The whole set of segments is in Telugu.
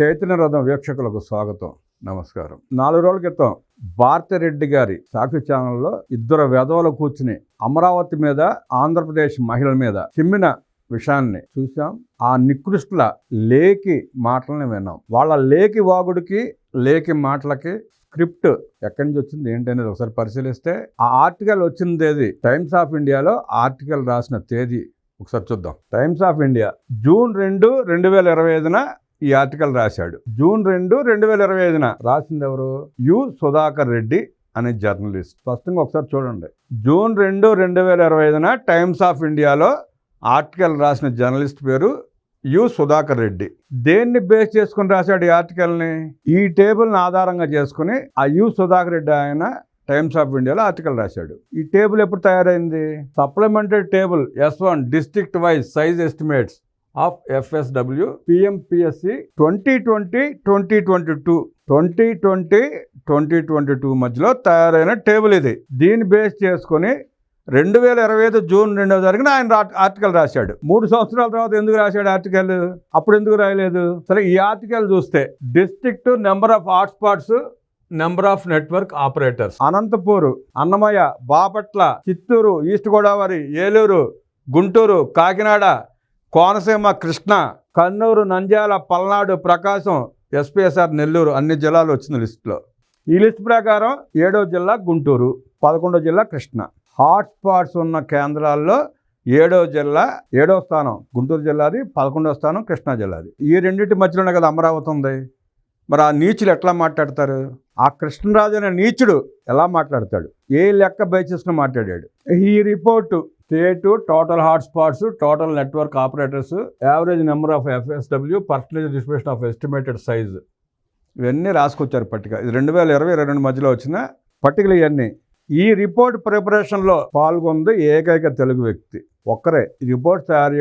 చైతన్య రథం వీక్షకులకు స్వాగతం. నమస్కారం. నాలుగు రోజుల క్రితం భారతిరెడ్డి గారి సాక్షి ఛానల్లో ఇద్దరు వెధవలు కూర్చుని అమరావతి మీద ఆంధ్రప్రదేశ్ మహిళల మీద చిమ్మిన విషయాన్ని చూసాం ఆ నికృష్టుల లేకి మాటలని విన్నాం. వాళ్ళ లేకి వాగుడికి లేకి మాటలకి స్క్రిప్ట్ ఎక్కడి నుంచి వచ్చింది ఏంటనేది ఒకసారి పరిశీలిస్తే ఆ ఆర్టికల్ వచ్చిన తేదీ టైమ్స్ ఆఫ్ ఇండియాలో ఆర్టికల్ రాసిన తేదీ. ఒకసారి చూద్దాం. టైమ్స్ ఆఫ్ ఇండియా జూన్ రెండు రెండు వేల ఇరవై ఐదున ఈ ఆర్టికల్ రాశాడు. జూన్ రెండు రెండు వేల ఇరవై ఐదున రాసింది ఎవరు? యు సుధాకర్ రెడ్డి అనే జర్నలిస్ట్. స్పష్టంగా ఒకసారి చూడండి. జూన్ రెండు రెండు వేల ఇరవై ఐదున టైమ్స్ ఆఫ్ ఇండియాలో ఆర్టికల్ రాసిన జర్నలిస్ట్ పేరు యు సుధాకర్ రెడ్డి. దేన్ని బేస్ చేసుకుని రాశాడు ఈ ఆర్టికల్ని? ఈ టేబుల్ని ఆధారంగా చేసుకుని ఆ యు సుధాకర్ రెడ్డి ఆయన టైమ్స్ ఆఫ్ ఇండియాలో ఆర్టికల్ రాశాడు. ఈ టేబుల్ ఎప్పుడు తయారైంది? Supplementary table S one district wise size estimates of FSW PMPSC twenty twenty twenty twenty two. Twenty twenty twenty twenty two మధ్యలో తయారైన టేబుల్ ఇది. దీన్ని బేస్ చేసుకొని రెండు వేల ఇరవై ఐదు జూన్ రెండవ తారీఖున ఆయన ఆర్టికల్ రాశాడు. మూడు సంవత్సరాల తర్వాత ఎందుకు రాశాడు ఆర్టికల్? అప్పుడు ఎందుకు రాయలేదు? సరే ఈ ఆర్టికల్ చూస్తే district number of hotspots number of network operators. Anantapur Annamayya Bapatla Chittoor east Godavari Eluru Guntur Kakinada Konaseema Krishna Kurnool Nandyal Palnadu Prakasam SPSR Nellore అన్ని జిల్లాలు వచ్చింది లిస్టులో. ఈ లిస్ట్ ప్రకారం ఏడో జిల్లా గుంటూరు పదకొండో జిల్లా కృష్ణ. హాట్స్పాట్స్ ఉన్న కేంద్రాల్లో ఏడో జిల్లా ఏడో స్థానం గుంటూరు జిల్లాది పదకొండో స్థానం కృష్ణా జిల్లాది. ఈ రెండింటి మధ్యలోనే కదా అమరావతి ఉంది. మరి ఆ నీచులు ఎట్లా మాట్లాడతారు? ఆ కృష్ణరాజు అనే నీచుడు ఎలా మాట్లాడతాడు? ఏ లెక్క బేసిస్ను మాట్లాడాడు? ఈ report state total hotspots total network operators average number of FSW percentage distribution of estimated size. ఇవన్నీ రాసుకొచ్చారు పట్టిక. ఇది రెండు వేల ఇరవై ఇరవై రెండు మధ్యలో వచ్చిన పట్టికలు ఇవన్నీ. ఈ రిపోర్ట్ ప్రిపరేషన్లో పాల్గొంది ఏకైక తెలుగు వ్యక్తి. ఒక్కరే. రిపోర్ట్ తయారు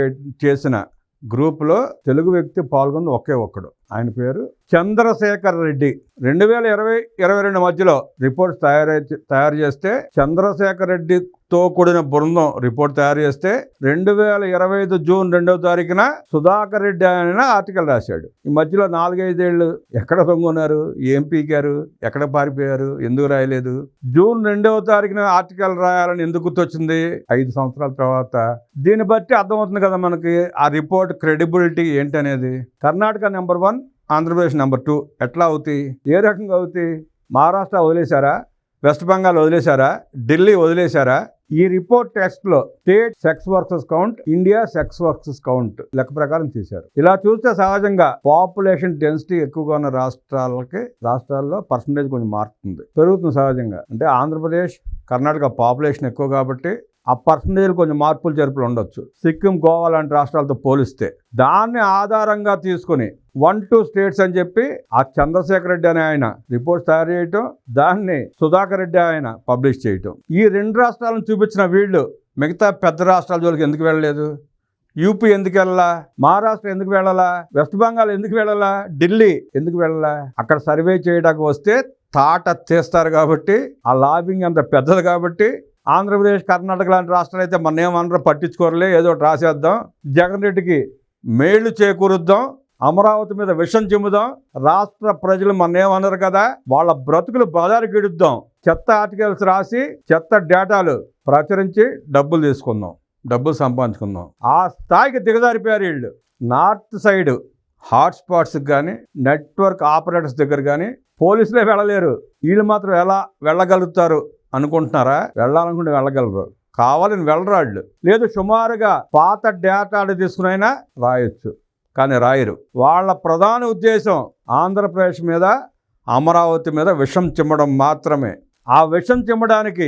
చేసిన గ్రూప్లో తెలుగు వ్యక్తి పాల్గొంది ఒకే ఒక్కడు. ఆయన పేరు చంద్రశేఖర్ రెడ్డి. రెండు వేల ఇరవై ఇరవై రెండు మధ్యలో రిపోర్ట్ తయారై తయారు చేస్తే చంద్రశేఖర్ రెడ్డితో కూడిన బృందం రిపోర్ట్ తయారు చేస్తే రెండు వేల ఇరవై ఐదు జూన్ రెండవ తారీఖున సుధాకర్ రెడ్డి ఆయన ఆర్టికల్ రాశాడు. ఈ మధ్యలో నాలుగైదేళ్ళు ఎక్కడ తొంగున్నారు ఏం పీకారు? ఎక్కడ పారిపోయారు? ఎందుకు రాయలేదు? జూన్ రెండవ తారీఖున ఆర్టికల్ రాయాలని ఎందుకు గుర్తొచ్చింది? ఐదు సంవత్సరాల తర్వాత. దీన్ని బట్టి అర్థమవుతుంది కదా మనకి ఆ రిపోర్ట్ క్రెడిబిలిటీ ఏంటనేది. Karnataka number one Andhra Pradesh number two. ఎట్లా అవుతాయి ఏ రకంగా అవుతాయి మహారాష్ట్ర వదిలేశారా? వెస్ట్ బెంగాల్ వదిలేశారా? ఢిల్లీ వదిలేశారా? ఈ report టెక్స్ట్లో state sex versus count India sex versus count లెక్క ప్రకారం చేశారు. ఇలా చూస్తే సహజంగా పాపులేషన్ డెన్సిటీ ఎక్కువగా ఉన్న రాష్ట్రాలకి రాష్ట్రాల్లో పర్సంటేజ్ కొంచెం మారుతుంది. పెరుగుతుంది సహజంగా. అంటే ఆంధ్రప్రదేశ్ కర్ణాటక పాపులేషన్ ఎక్కువ కాబట్టి ఆ పర్సంటేజ్లు కొంచెం మార్పులు చేర్పులు ఉండొచ్చు. సిక్కిం గోవా లాంటి రాష్ట్రాలతో పోలిస్తే దాన్ని ఆధారంగా తీసుకొని వన్ టూ స్టేట్స్ అని చెప్పి ఆ చంద్రశేఖర్ రెడ్డి అనే ఆయన రిపోర్ట్స్ తయారు చేయటం దాన్ని సుధాకర్ రెడ్డి ఆయన పబ్లిష్ చేయటం. ఈ రెండు రాష్ట్రాలను చూపించిన వీళ్ళు మిగతా పెద్ద రాష్ట్రాల జోలికి ఎందుకు వెళ్ళలేదు? యూపీ ఎందుకు వెళ్ళాలా? మహారాష్ట్ర ఎందుకు వెళ్ళాలా? వెస్ట్ బెంగాల్ ఎందుకు వెళ్ళాలా? ఢిల్లీ ఎందుకు వెళ్ళాలా? అక్కడ సర్వే చేయడానికి వస్తే తాట తీస్తారు కాబట్టి ఆ లాబింగ్ అంత పెద్దది కాబట్టి ఆంధ్రప్రదేశ్ కర్ణాటక లాంటి రాష్ట్రాలు అయితే మన ఏమన్నా పట్టించుకోరలే ఏదో ఒకటి రాసేద్దాం. జగన్ రెడ్డికి మేళ్ళు చేకూరుద్దాం అమరావతి మీద విషం చెమ్ముదాం రాష్ట్ర ప్రజలు మన ఏమన్నారు కదా వాళ్ళ బ్రతుకులు బజారుకి ఇడుద్దాం. చెత్త ఆర్టికల్స్ రాసి చెత్త డేటాలు ప్రచురించి డబ్బులు తీసుకుందాం డబ్బులు సంపాదించుకుందాం. ఆ స్థాయికి దిగజారిపోయారు వీళ్ళు. నార్త్ సైడ్ హాట్స్పాట్స్కి కానీ నెట్వర్క్ ఆపరేటర్స్ దగ్గర కానీ పోలీసులే వెళ్ళలేరు. వీళ్ళు మాత్రం ఎలా వెళ్ళగలుగుతారు? అనుకుంటున్నారా? వెళ్ళాలనుకుంటే వెళ్ళగలరు. కావాలని వెళ్ళరాళ్ళు లేదు సుమారుగా పాత డేటాలు తీసుకునైనా రాయొచ్చు. కానీ రాయరు. వాళ్ళ ప్రధాన ఉద్దేశం ఆంధ్రప్రదేశ్ మీద అమరావతి మీద విషం చిమ్మడం మాత్రమే. ఆ విషం చిమ్మడానికి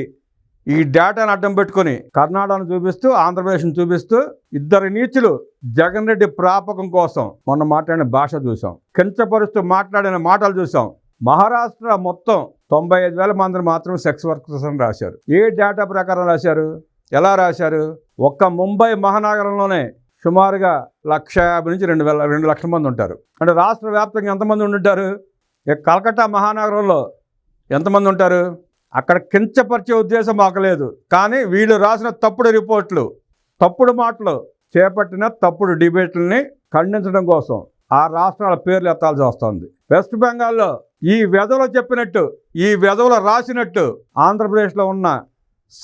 ఈ డేటాను అడ్డం పెట్టుకొని కర్ణాటకను చూపిస్తూ ఆంధ్రప్రదేశ్ను చూపిస్తూ ఇద్దరు నీచులు జగన్ రెడ్డి ప్రాపకం కోసం మొన్న మాట్లాడిన భాష చూసాం కించపరుస్తూ మాట్లాడిన మాటలు చూసాం మహారాష్ట్ర మొత్తం తొంభై ఐదు వేల మందిని మాత్రం సెక్స్ వర్కర్స్ అని రాశారు. ఏ డేటా ప్రకారం రాశారు? ఎలా రాశారు? ఒక్క ముంబై మహానగరంలోనే సుమారుగా లక్ష యాభై నుంచి రెండు వేల రెండు లక్షల మంది ఉంటారు. అంటే రాష్ట్ర వ్యాప్తంగా ఎంతమంది ఉండుంటారు ఇక కలకత్తా మహానగరంలో ఎంతమంది ఉంటారు? అక్కడ కించపరిచే ఉద్దేశం మాకు లేదు. కానీ వీళ్ళు రాసిన తప్పుడు రిపోర్ట్లు తప్పుడు మాటలు చేపట్టిన తప్పుడు డిబేట్లని ఖండించడం కోసం ఆ రాష్ట్రాల పేర్లు ఎత్తాల్సి వస్తుంది. వెస్ట్ బెంగాల్లో ఈ వెధవలో చెప్పినట్టు ఈ వెధవలో రాసినట్టు ఆంధ్రప్రదేశ్లో ఉన్న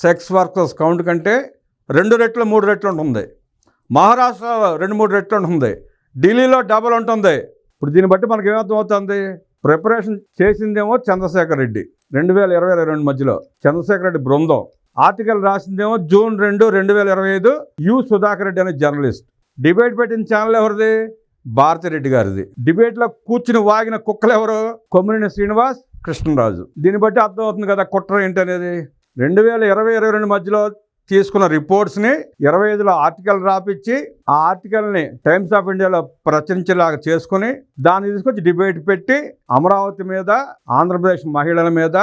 సెక్స్ వర్కర్స్ కౌంట్ కంటే రెండు రెట్లు మూడు రెట్లు ఉంటుంది. మహారాష్ట్రలో రెండు మూడు రెట్లు ఉంటుంది. ఢిల్లీలో డబల్ ఉంటుంది. ఇప్పుడు దీన్ని బట్టి మనకి ఏమర్థం అవుతుంది ప్రిపరేషన్ చేసిందేమో చంద్రశేఖర్ రెడ్డి. రెండు వేల ఇరవై ఇరవై రెండు మధ్యలో చంద్రశేఖర్ రెడ్డి బృందం. ఆర్టికల్ రాసిందేమో జూన్ రెండు రెండు వేల ఇరవై ఐదు యు సుధాకర్ రెడ్డి అనే జర్నలిస్ట్. డిబేట్ పెట్టిన ఛానల్ ఎవరిది? భారతిరెడ్డి గారిది. డిబేట్లో కూర్చుని వాగిన కుక్కలు ఎవరు? కొమ్మినేని శ్రీనివాస్ కృష్ణరాజు. దీన్ని బట్టి అర్థమవుతుంది కదా కుట్ర ఏంటనేది. రెండు వేల ఇరవై ఇరవై రెండు మధ్యలో తీసుకున్న రిపోర్ట్స్ని ఇరవై ఐదులో ఆర్టికల్ రాపిచ్చి ఆ ఆర్టికల్ని టైమ్స్ ఆఫ్ ఇండియాలో ప్రచురించేలాగా చేసుకుని దాన్ని తీసుకొచ్చి డిబేట్ పెట్టి అమరావతి మీద ఆంధ్రప్రదేశ్ మహిళల మీద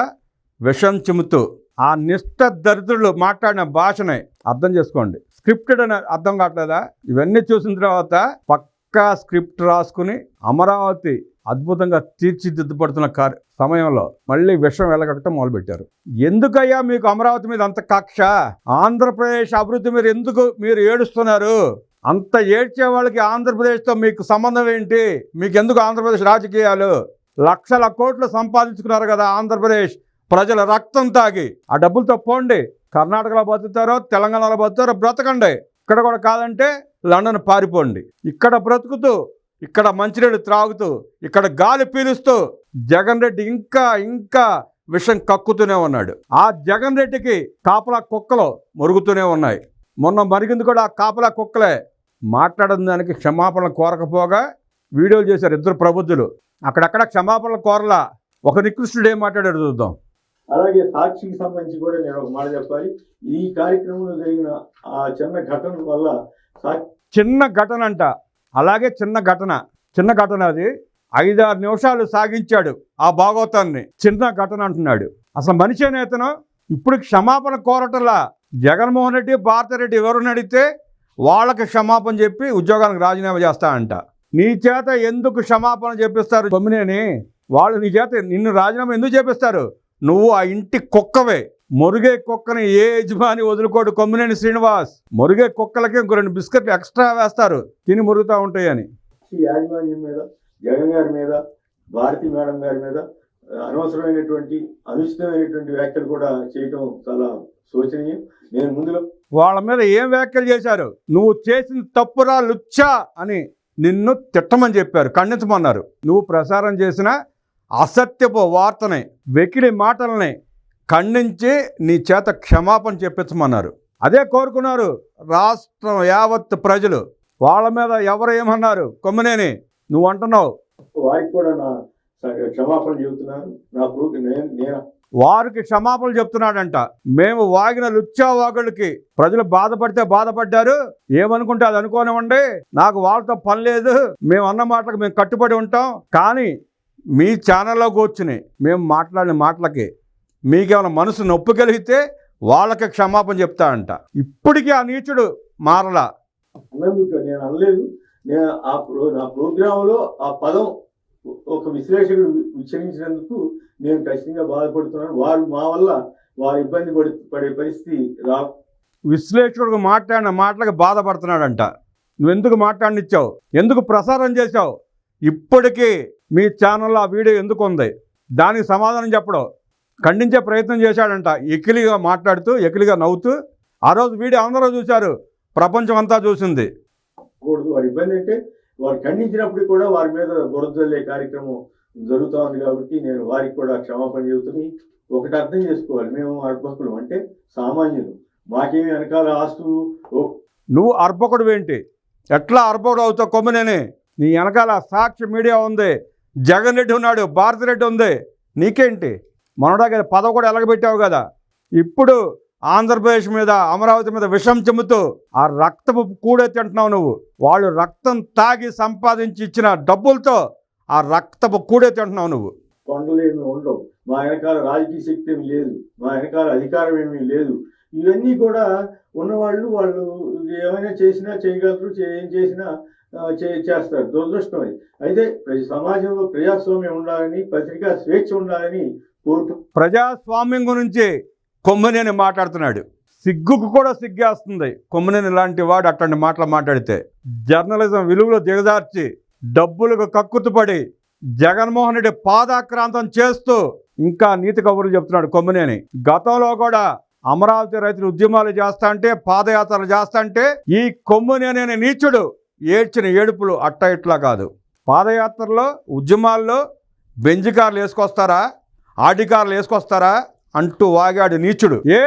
విషం చిమ్ముతూ ఆ నిష్ఠ దరిద్రులు మాట్లాడిన భాషని అర్థం చేసుకోండి. స్క్రిప్టెడ్ అని అర్థం కావట్లేదా? ఇవన్నీ చూసిన తర్వాత పక్క స్క్రిప్ట్ రాసుకుని అమరావతి అద్భుతంగా తీర్చిదిద్దుపడుతున్న కార్ సమయంలో మళ్ళీ విషం వెళ్ళగట్టడం మొదలుపెట్టారు. ఎందుకయ్యా మీకు అమరావతి మీద అంత కక్ష? ఆంధ్రప్రదేశ్ అభివృద్ధి మీద ఎందుకు మీరు ఏడుస్తున్నారు? అంత ఏడ్చే వాళ్ళకి ఆంధ్రప్రదేశ్తో మీకు సంబంధం ఏంటి? మీకు ఎందుకు ఆంధ్రప్రదేశ్ రాజకీయాలు? లక్షల కోట్లు సంపాదించుకున్నారు కదా ఆంధ్రప్రదేశ్. ప్రజల రక్తం తాగి. ఆ డబ్బులతో పోండి. కర్ణాటకలో బతుకుతారో తెలంగాణలో బతుకుతారో బ్రతకండి. ఇక్కడ కూడా కాదంటే లండన్ పారిపోండి. ఇక్కడ బ్రతుకుతూ ఇక్కడ మంచినీళ్ళు త్రాగుతూ ఇక్కడ గాలి పీలుస్తూ జగన్ రెడ్డి ఇంకా ఇంకా విషం కక్కుతూనే ఉన్నాడు. ఆ జగన్ రెడ్డికి కాపలా కుక్కలు మరుగుతూనే ఉన్నాయి. మొన్న మరిగింది కూడా ఆ కాపలా కుక్కలే. మాట్లాడిన దానికి క్షమాపణలు కోరకపోగా వీడియోలు చేశారు ఇద్దరు ప్రబుద్ధులు. అక్కడక్కడ క్షమాపణలు కోరలా ఒక నికృష్టుడు ఏం మాట్లాడాడు చూద్దాం. అలాగే సాక్షికి సంబంధించి కూడా నేను ఒక మాట చెప్పాలి. ఈ కార్యక్రమంలో జరిగిన ఆ చిన్న ఘటన వల్ల చిన్న ఘటన అంట అలాగే చిన్న ఘటన. చిన్న ఘటన అది. ఐదారు నిమిషాలు సాగించాడు ఆ భాగవతాన్ని. చిన్న ఘటన అంటున్నాడు. అసలు మనిషి నేతను ఇప్పుడు క్షమాపణ కోరటంలా. జగన్మోహన్ రెడ్డి భారతిరెడ్డి ఎవరిని అడిగితే వాళ్ళకి క్షమాపణ చెప్పి ఉద్యోగానికి రాజీనామా చేస్తా అంట నీ చేత ఎందుకు క్షమాపణ చెప్పిస్తారు బొమ్మినేని? వాళ్ళు నీ చేత నిన్ను రాజీనామా ఎందుకు చేపిస్తారు? నువ్వు ఆ ఇంటి కుక్కవే. మొరుగే కుక్కని ఏ యజమాని వదులుకోడు కొమ్మినేని శ్రీనివాస్. మొరుగే కుక్కలకి ఇంకో రెండు బిస్కెట్లు ఎక్స్ట్రా వేస్తారు. తిని మురుగుతూ ఉంటాయని యాజమాన్యం మీద జగన్ గారి మీద భారతి మేడం గారి మీద అనవసరమైనటువంటి అనుచితమైనటువంటి వ్యాఖ్యలు కూడా చేయటం చాలా శోచనీయం. నేను ముందులో వాళ్ళ మీద ఏం వ్యాఖ్యలు చేశారు? నువ్వు చేసిన తప్పురా లుచ్చా అని నిన్ను తిట్టమని చెప్పారు. ఖండించమన్నారు. నువ్వు ప్రసారం చేసిన అసత్యపు వార్తని వెకిలి మాటల్ని ఖండించి నీ చేత క్షమాపణ చెప్పించమన్నారు. అదే కోరుకున్నారు రాష్ట్రం యావత్ ప్రజలు. వాళ్ళ మీద ఎవరు ఏమన్నారు? కొమ్మనేని నువ్వు అంటున్నావు. వారికి కూడా నా క్షమాపణ చెబుతున్నాను. నా నేను వారికి క్షమాపణలు చెప్తున్నాడంట. మేము వాగిన లుచ్చా వాగులకి ప్రజలు బాధపడితే బాధపడ్డారు. ఏమనుకుంటే అది అనుకోనివ్వండి. నాకు వాళ్ళతో పని లేదు. మేము అన్న మాటలకు మేము కట్టుబడి ఉంటాం. కానీ మీ ఛానల్లో కూర్చుని మేము మాట్లాడిన మాటలకి మీకేమైనా మనసు నొప్పి కలిగితే వాళ్ళకి క్షమాపణ చెప్తా అంట. ఇప్పటికీ ఆ నీచుడు మారలా. నేను అనలేదు. నేను ఆ ప్రో నా ప్రోగ్రాంలో ఆ పదం ఒక విశ్లేషకుడు విచరించినందుకు నేను ఖచ్చితంగా బాధపడుతున్నాను. వారు మా వల్ల వారు ఇబ్బంది పడి పడే పరిస్థితి రా విశ్లేషకుడు మాట్లాడిన మాటలకు బాధపడుతున్నాడంట. నువ్వు ఎందుకు మాట్లాడినిచ్చావు? ఎందుకు ప్రసారం చేశావు? ఇప్పటికీ మీ ఛానల్లో ఆ వీడియో ఎందుకు ఉంది? దానికి సమాధానం చెప్పడం. ఖండించే ప్రయత్నం చేశాడంట. ఎకిలిగా మాట్లాడుతూ ఎకిలిగా నవ్వుతూ ఆ రోజు వీడియో అందరూ చూశారు. ప్రపంచం అంతా చూసింది. వారి ఇబ్బంది అంటే వారు ఖండించినప్పుడు కూడా వారి మీద బురద జల్లే కార్యక్రమం జరుగుతూ ఉంది కాబట్టి నేను వారికి కూడా క్షమాపణ చెబుతుని ఒకటి అర్థం చేసుకోవాలి. మేము అర్భకులు అంటే సామాన్యులు. మాకేమి వెనకాల ఆస్తులు? నువ్వు అర్భకుడు ఏంటి? ఎట్లా అర్భకుడు అవుతావు కొమ్మనేని నీ వెనకాల సాక్షి మీడియా ఉంది. జగన్ రెడ్డి ఉన్నాడు భారతిరెడ్డి ఉంది. నీకేంటి? మొన్నడాగా పదవి కూడా ఎలగబెట్టావు కదా. ఇప్పుడు ఆంధ్రప్రదేశ్ మీద అమరావతి మీద విషం చెమ్ముతూ ఆ రక్తపు కూడే తింటున్నావు నువ్వు. వాళ్ళు రక్తం తాగి సంపాదించి ఇచ్చిన డబ్బులతో ఆ రక్తపు కూడే తింటున్నావు నువ్వు. కొండలు ఏమి ఉండవు. మా వెనకాల రాజకీయ శక్తి ఏమి లేదు. మా వెనకాల అధికారం ఏమీ లేదు. ఇవన్నీ కూడా ఉన్నవాళ్ళు వాళ్ళు ఏమైనా చేసినా చేయగలరు ఏం చేసినా చేస్తారు. దురదృష్టం అది. అయితే సమాజంలో ప్రజాస్వామ్యం ఉండాలని పత్రికా స్వేచ్ఛ ఉండాలని కోరుకు ప్రజాస్వామ్యం గురించి కొమ్మనేని మాట్లాడుతున్నాడు. సిగ్గుకు కూడా సిగ్గేస్తుంది. కొమ్మనేని లాంటి వాడు అట్లాంటి మాటలు మాట్లాడితే. జర్నలిజం విలువలో దిగజార్చి డబ్బులకు కక్కుతుపడి జగన్మోహన్ రెడ్డి పాదాక్రాంతం చేస్తూ ఇంకా నీతి కబుర్లు చెప్తున్నాడు కొమ్మనేని. గతంలో కూడా అమరావతి రైతులు ఉద్యమాలు చేస్తా అంటే పాదయాత్రలు చేస్తా అంటే ఈ కొమ్మినేని నీచుడు ఏడ్చిన ఏడుపులు అట్ట ఇట్లా కాదు. పాదయాత్రలో ఉద్యమాల్లో బెంజ్ కార్లు వేసుకొస్తారా? ఆడి కార్లు వేసుకొస్తారా? అంటూ వాగాడు నీచుడు. ఏ?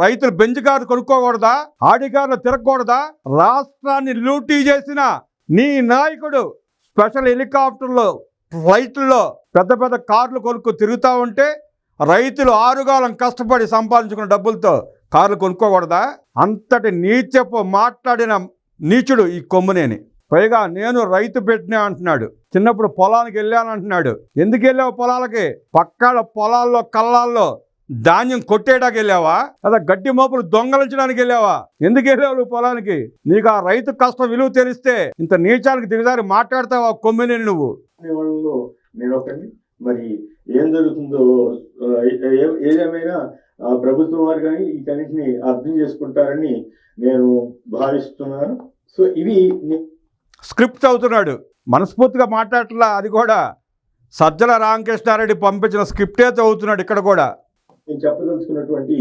రైతులు బెంజ్ కారు కొనుక్కోకూడదా? ఆడి కార్లు తిరగకూడదా? రాష్ట్రాన్ని లూటీ చేసిన నీ నాయకుడు స్పెషల్ హెలికాప్టర్లో ఫ్లైట్లో పెద్ద పెద్ద కార్లు కొనుక్కు తిరుగుతూ ఉంటే రైతులు ఆరుగాలం కష్టపడి సంపాదించుకున్న డబ్బులతో కార్లు కొనుక్కోకూడదా? అంతటి నీచపు మాట్లాడిన నీచుడు ఈ కొమ్మునేని. పైగా నేను రైతు పెట్టినా అంటున్నాడు. చిన్నప్పుడు పొలానికి వెళ్ళాను అంటున్నాడు ఎందుకు వెళ్ళావు పొలాలకి? పక్కల పొలాల్లో కళ్ళాల్లో ధాన్యం కొట్టేయడానికి వెళ్ళావా? లేదా గడ్డి మోపులు దొంగలించడానికి వెళ్ళావా? ఎందుకు వెళ్ళావు నువ్వు పొలానికి? నీకు ఆ రైతు కష్టం విలువ తెలిస్తే ఇంత నీచానికి దిగదారి మాట్లాడతావా కొమ్మిని నువ్వు? మరి ఏం జరుగుతుందో ఏదేమైనా ప్రభుత్వం వారు కానీ వీటన్నిటిని అర్థం చేసుకుంటారని నేను భావిస్తున్నాను. సో ఇవి స్క్రిప్ట్ చదువుతున్నాడు. మనస్ఫూర్తిగా మాట్లాడట్లా అది కూడా. సజ్జల రామకృష్ణారెడ్డి పంపించిన స్క్రిప్టే చదువుతున్నాడు ఇక్కడ కూడా. నేను చెప్పదలుచుకున్నటువంటి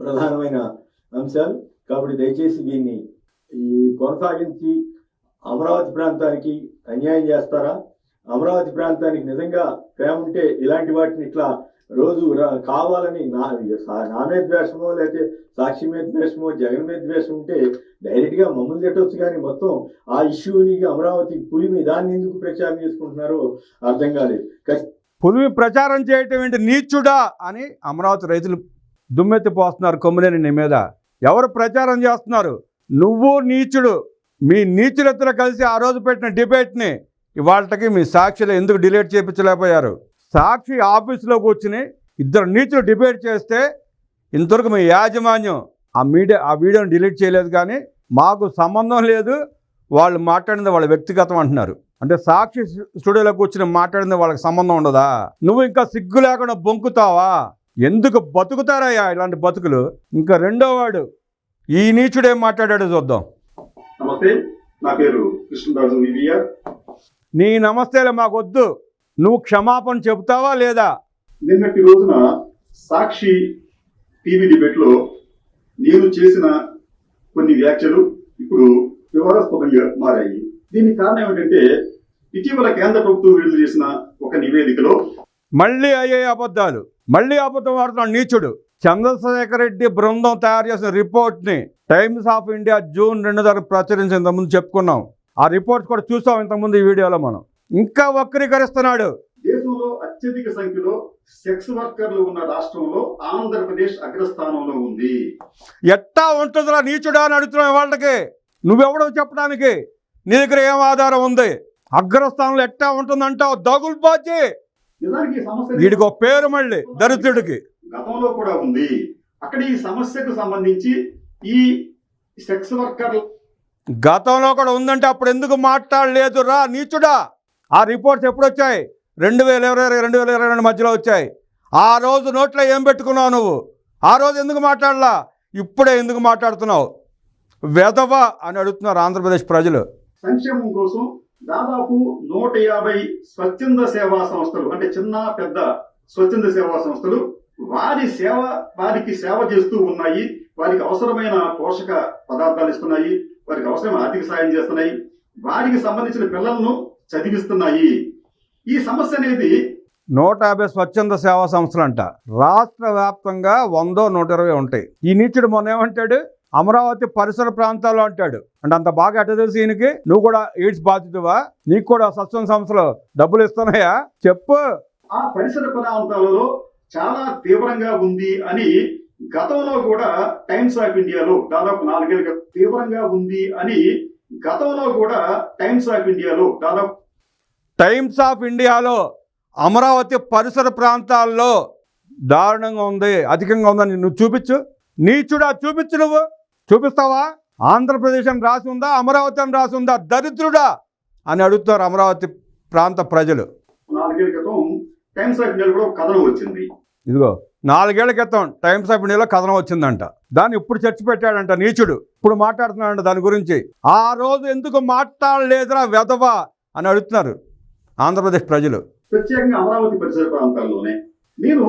ప్రధానమైన అంశాలు. కాబట్టి దయచేసి దీన్ని ఈ కొనసాగించి అమరావతి ప్రాంతానికి అన్యాయం చేస్తారా? అమరావతి ప్రాంతానికి నిజంగా ప్రేమ ఉంటే ఇలాంటి వాటిని ఇట్లా రోజు రా- కావాలని నా నా ద్వేషమో లేకపోతే సాక్షి మీద ద్వేషమో జగన్ మీద ద్వేషం ఉంటే డైరెక్ట్గా మమ్మల్ని తిట్టవచ్చు కానీ మొత్తం ఆ ఇష్యూని అమరావతి పులిమి దాన్ని ఎందుకు ప్రచారం చేసుకుంటున్నారో అర్థం కాలేదు. పులిమి ప్రచారం చేయటం ఏంటి? నీచుడా అని అమరావతి రైతులు దుమ్మెత్తిపోస్తున్నారు కొమ్మలేని నీ మీద. ఎవరు ప్రచారం చేస్తున్నారు? నువ్వు నీచుడు. మీ నీచులెత్తులు కలిసి ఆ రోజు పెట్టిన డిబేట్ని ఇవాళకి మీ సాక్షిలో ఎందుకు డిలీట్ చేయించలేకపోయారు? సాక్షి ఆఫీసులో కూర్చుని ఇద్దరు నీచులు డిబేట్ చేస్తే ఇంతవరకు మీ యాజమాన్యం ఆ మీడియా ఆ వీడియోని డిలీట్ చేయలేదు కానీ మాకు సంబంధం లేదు. వాళ్ళు మాట్లాడింది వాళ్ళ వ్యక్తిగతం అంటున్నారు. అంటే సాక్షి స్టూడియోలో కూర్చుని మాట్లాడింది వాళ్ళకి సంబంధం ఉండదా? నువ్వు ఇంకా సిగ్గు లేకుండా బొంకుతావా? ఎందుకు బతుకుతారయ్యా ఇలాంటి బతుకులు? ఇంకా రెండో వాడు ఈ నీచుడు మాట్లాడాడో చూద్దాం. నమస్తే నా పేరు వివిఆర్. నీ నమస్తేలే మాకొద్దు. నువ్వు క్షమాపణ చెబుతావా లేదా? నిన్నటి రోజున సాక్షి టీవీ డిబేట్లో నేను చేసిన కొన్ని వ్యాఖ్యలు ఇప్పుడు వివాదాస్పదంగా మారాయి. దీనికి కారణం ఏమిటంటే ఇటీవల కేంద్ర ప్రభుత్వం విడుదల చేసిన ఒక నివేదికలో మళ్ళీ అయ్యే అబద్ధాలు మళ్ళీ అబద్ధం ఆడుతున్నాడు నీచుడు. చంద్రశేఖర్ రెడ్డి బృందం తయారు చేసిన రిపోర్ట్ని టైమ్స్ ఆఫ్ ఇండియా జూన్ రెండు తారీఖు ప్రచురించిన ఇంతకుముందు చెప్పుకున్నాం. ఆ రిపోర్ట్ కూడా చూసాం ఇంతకుముందు ఈ వీడియోలో మనం. ఇంకా వక్రీకరిస్తున్నాడు. దేశంలో అత్యధిక సంఖ్యలో సెక్స్ వర్కర్లు ఉన్న రాష్ట్రంలో ఆంధ్రప్రదేశ్ అగ్రస్థానంలో ఉంది. ఎట్టా ఉంటుందిరా నీచుడా అని అడుగుతున్నావు వాళ్ళకి? నువ్వెవడో చెప్పడానికి? నీ దగ్గర ఏం ఆధారం ఉంది? అగ్రస్థానంలో ఎట్టా ఉంటుందంటావు? ఈ సమస్య వీడికి ఒక పేరు మళ్ళీ దరిద్రుడికి. గతంలో కూడా ఉంది. అక్కడ ఈ సమస్యకు సంబంధించి ఈ సెక్స్ వర్కర్లు గతంలో కూడా ఉందంటే అప్పుడు ఎందుకు మాట్లాడలేదు రా నీచుడా? ఆ రిపోర్ట్స్ ఎప్పుడు వచ్చాయి రెండు వేల ఇరవై రెండు వేల ఇరవై రెండు మధ్యలో వచ్చాయి. ఆ రోజు నోట్లో ఏం పెట్టుకున్నావు నువ్వు? ఆ రోజు ఎందుకు మాట్లాడలా? ఇప్పుడే ఎందుకు మాట్లాడుతున్నావు? వెధవ అని అడుగుతున్నారు ఆంధ్రప్రదేశ్ ప్రజలు. సంక్షేమం కోసం దాదాపు నూట యాభై స్వచ్ఛంద సేవా సంస్థలు అంటే చిన్న పెద్ద స్వచ్ఛంద సేవా సంస్థలు వారి సేవ వారికి సేవ చేస్తూ ఉన్నాయి. వారికి అవసరమైన పోషక పదార్థాలు ఇస్తున్నాయి. వారికి అవసరమైన ఆర్థిక సాయం చేస్తున్నాయి. వారికి సంబంధించిన పిల్లలను చదివిస్తున్నాయి ఈ సమస్య అనేది నూట యాభై స్వచ్ఛంద సేవా సంస్థలు అంట రాష్ట్ర వ్యాప్తంగా వందో నూట ఇరవై ఉంటాయి. ఈ నీచుడు మొన్న ఏమంటాడు? అమరావతి పరిసర ప్రాంతాల్లో అంటాడు. అంటే అంత బాగా ఎట్ట తెలుసు ఈయనకి? నువ్వు కూడా ఎయిడ్స్ బాధితువా? నీకు కూడా స్వచ్ఛంద సంస్థలు డబ్బులు ఇస్తున్నాయా? చెప్పు. ఆ పరిసర ప్రాంతాలలో చాలా తీవ్రంగా ఉంది అని గతంలో కూడా టైమ్స్ ఆఫ్ ఇండియాలో దాదాపు నాలుగేళ్ళ తీవ్రంగా ఉంది అని గతంలో కూడా టైమ్స్ ఆఫ్ ఇండియాలో దాదాపు టైమ్స్ ఆఫ్ ఇండియాలో అమరావతి పరిసర ప్రాంతాల్లో దారుణంగా ఉంది అధికంగా ఉందని నువ్వు చూపించు. నీచుడా చూపించు నువ్వు. చూపిస్తావా? ఆంధ్రప్రదేశ్ అని రాసి ఉందా? అమరావతి అని రాసి ఉందా? దరిద్రుడా అని అడుగుతారు అమరావతి ప్రాంత ప్రజలు. నాలుగేళ్ళ క్రితం టైమ్స్ ఆఫ్ ఇండియాలో కూడా కథనం వచ్చింది. ఇదిగో. నాలుగేళ్ళ క్రితం టైమ్స్ ఆఫ్ ఇండియాలో కథనం వచ్చిందంట. దాన్ని ఇప్పుడు చర్చ పెట్టాడంట నీచుడు. ఇప్పుడు మాట్లాడుతున్నాడంట దాని గురించి. ఆ రోజు ఎందుకు మాట్లాడలేదురా వెధవ అని అడుగుతున్నారు ఆంధ్రప్రదేశ్ ప్రజలు. ప్రత్యేకంగా అమరావతి పరిసర ప్రాంతాల్లోనే నేను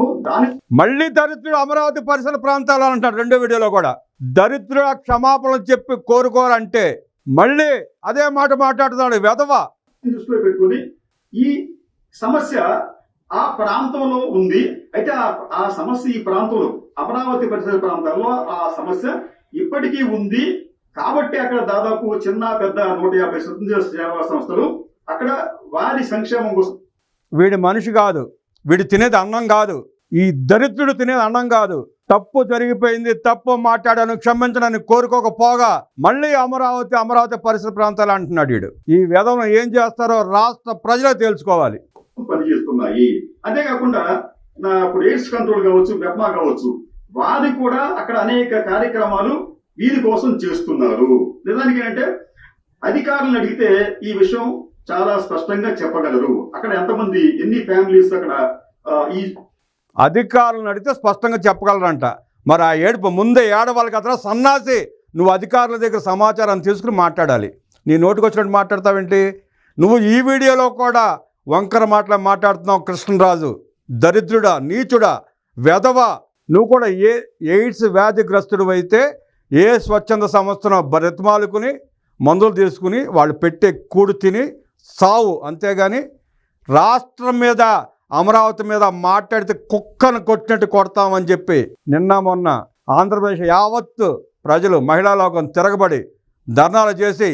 మళ్ళీ దరిద్రుడు అమరావతి పరిసర ప్రాంతాలు అంటాడు రెండో వీడియోలో కూడా. దరిద్రుడు క్షమాపణలు చెప్పి కోరుకోరంటే మళ్ళీ అదే మాట మాట్లాడుతున్నాడు వెధవ. దృష్టిలో పెట్టుకొని ఈ సమస్య ఆ ప్రాంతంలో ఉంది. అయితే ఆ ఆ సమస్య ఈ ప్రాంతంలో అమరావతి పరిసర ప్రాంతాల్లో ఆ సమస్య ఇప్పటికీ ఉంది. కాబట్టి అక్కడ దాదాపు చిన్న పెద్ద నూట యాభై స్వతంత్ర సేవా సంస్థలు అక్కడ వారి సంక్షేమం కోసం వీడి మనిషి కాదు. వీడు తినేది అన్నం కాదు. ఈ దరిద్రుడు తినేది అన్నం కాదు. తప్పు జరిగిపోయింది తప్పు మాట్లాడాను క్షమించడానికి కోరుకోకపోగా మళ్ళీ అమరావతి అమరావతి పరిసర ప్రాంతాలు అంటున్నాడు వీడు. ఈ విధంలో ఏం చేస్తారో రాష్ట్ర ప్రజలే తెలుసుకోవాలి. ఉన్నాయి. అంతేకాకుండా నా ఇప్పుడు ఎయిడ్స్ కంట్రోల్ కావచ్చు బెప్మా కావచ్చు వారు కూడా అక్కడ అనేక కార్యక్రమాలు వీరి కోసం చేస్తున్నారు. నిజానికి ఏంటంటే అధికారులను అడిగితే ఈ విషయం చాలా స్పష్టంగా చెప్పగలరు. అక్కడ ఎంతమంది ఎన్ని ఫ్యామిలీస్ అక్కడ ఈ అధికారులను అడిగితే స్పష్టంగా చెప్పగలరంట. మరి ఆ ఏడుపు ముందే ఏడవాళ్ళకి అతను సన్నాసి నువ్వు అధికారుల దగ్గర సమాచారం తీసుకుని మాట్లాడాలి. నీ నోటికి వచ్చినట్టు మాట్లాడతావేంటి? నువ్వు ఈ వీడియోలో కూడా వంకర మాటలు మాట్లాడుతున్నావు కృష్ణరాజు. దరిద్రుడా నీచుడా వెధవ. నువ్వు కూడా ఏ ఎయిడ్స్ వ్యాధిగ్రస్తుడు అయితే ఏ స్వచ్ఛంద సంస్థను బ్రతిమాలుకుని మందులు తీసుకుని వాళ్ళు పెట్టే కూడు తిని సావు. అంతేగాని రాష్ట్రం మీద అమరావతి మీద మాట్లాడితే కుక్కను కొట్టినట్టు కొడతామని చెప్పి నిన్న మొన్న ఆంధ్రప్రదేశ్ యావత్తు ప్రజలు మహిళా లోకం తిరగబడి ధర్నాలు చేసి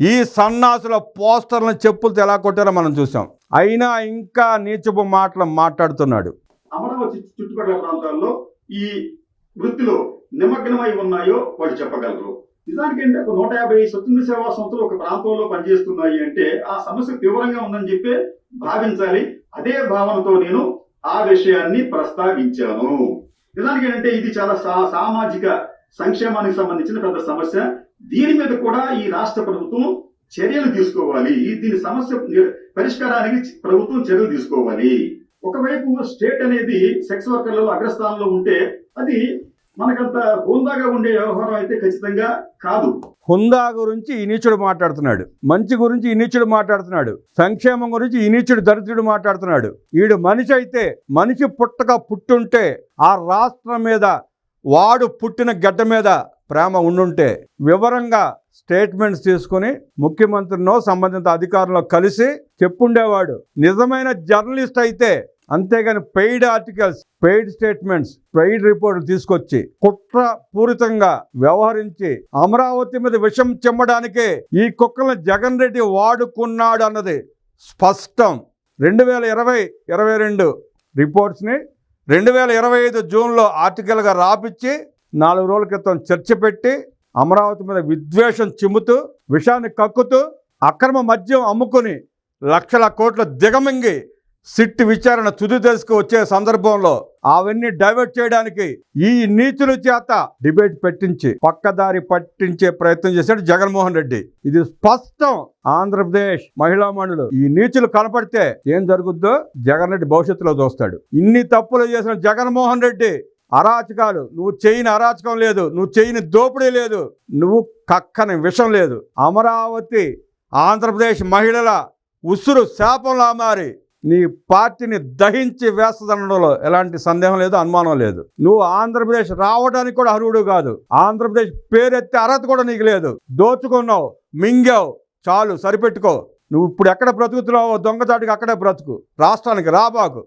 ఈ సన్నాసుల పోస్టర్లను చెప్పులతో ఎలా కొట్టారో మనం చూసాం అయినా ఇంకా నీచపు మాటలు మాట్లాడుతున్నాడు. అమరావతి చుట్టుపక్కల ప్రాంతాల్లో ఈ వృత్తిలో నిమగ్నమై ఉన్నాయో వాళ్ళు చెప్పగలరు. నిజానికి అంటే ఒక నూట యాభై స్వతంత్ర సేవా సంస్థలు ఒక ప్రాంతంలో పనిచేస్తున్నాయి అంటే ఆ సమస్య తీవ్రంగా ఉందని చెప్పి భావించాలి. అదే భావనతో నేను ఆ విషయాన్ని ప్రస్తావించాను. నిజానికి ఏంటంటే ఇది చాలా సా- సామాజిక సంక్షేమానికి సంబంధించిన పెద్ద సమస్య. దీని మీద కూడా ఈ రాష్ట్ర ప్రభుత్వం చర్యలు తీసుకోవాలి. దీని సమస్య పరిష్కారానికి ప్రభుత్వం చర్యలు తీసుకోవాలి. ఒకవైపు స్టేట్ అనేది సెక్స్ వర్కర్లలో అగ్రస్థానంలో ఉంటే అది మనకంత హుందాగా ఉండే వ్యవహారం అయితే ఖచ్చితంగా కాదు. హుందా గురించి ఈ మాట్లాడుతున్నాడు. మంచి గురించి ఈ మాట్లాడుతున్నాడు. సంక్షేమం గురించి ఈ దరిద్రుడు మాట్లాడుతున్నాడు. వీడు మనిషి అయితే మనిషి పుట్టక పుట్టుంటే ఆ రాష్ట్రం మీద వాడు పుట్టిన గడ్డ మీద ప్రేమ ఉండుంటే వివరంగా స్టేట్మెంట్స్ తీసుకుని ముఖ్యమంత్రినో సంబంధిత అధికారులను కలిసి చెప్పుండేవాడు. నిజమైన జర్నలిస్ట్ అయితే అంతేగాని paid articles paid statements paid రిపోర్ట్లు తీసుకొచ్చి కుట్ర పూరితంగా వ్యవహరించి అమరావతి మీద విషం చెమ్మడానికే ఈ కుక్కలను జగన్ రెడ్డి వాడుకున్నాడు అన్నది స్పష్టం. రెండు వేల ఇరవై ఇరవై రెండు రిపోర్ట్స్ని రెండు వేల ఇరవై ఐదు జూన్లో ఆర్టికల్గా రాపిచ్చి నాలుగు రోజుల క్రితం చర్చ పెట్టి అమరావతి మీద విద్వేషం చిమ్ముతూ విషాన్ని కక్కుతూ అక్రమ మద్యం అమ్ముకుని లక్షల కోట్ల దిగమింగి సిట్ విచారణ తుది దశకు వచ్చే సందర్భంలో అవన్నీ డైవర్ట్ చేయడానికి ఈ నీచుల చేత డిబేట్ పెట్టించి పక్కదారి పట్టించే ప్రయత్నం చేశాడు జగన్మోహన్ రెడ్డి. ఇది స్పష్టం. ఆంధ్రప్రదేశ్ మహిళా మండలు ఈ నీచులు కనపడితే ఏం జరుగుద్దో జగన్ రెడ్డి భవిష్యత్తులో చూస్తాడు. ఇన్ని తప్పులు చేసిన జగన్మోహన్ రెడ్డి అరాచకాలు. నువ్వు చేయని అరాచకం లేదు. నువ్వు చేయని దోపిడీ లేదు. నువ్వు కక్కని విషం లేదు. అమరావతి ఆంధ్రప్రదేశ్ మహిళల ఉసురు శాపంలా మారి నీ పార్టీని దహించి వేస్తదనడంలో ఎలాంటి సందేహం లేదు అనుమానం లేదు. నువ్వు ఆంధ్రప్రదేశ్ రావడానికి కూడా అర్హుడు కాదు. ఆంధ్రప్రదేశ్ పేరెత్తే అర్హత కూడా నీకు లేదు. దోచుకున్నావు మింగావు చాలు సరిపెట్టుకో. నువ్వు ఇప్పుడు ఎక్కడ బ్రతుకుతున్నావో దొంగచాటుకి అక్కడే బ్రతుకు. రాష్ట్రానికి రాబాకు.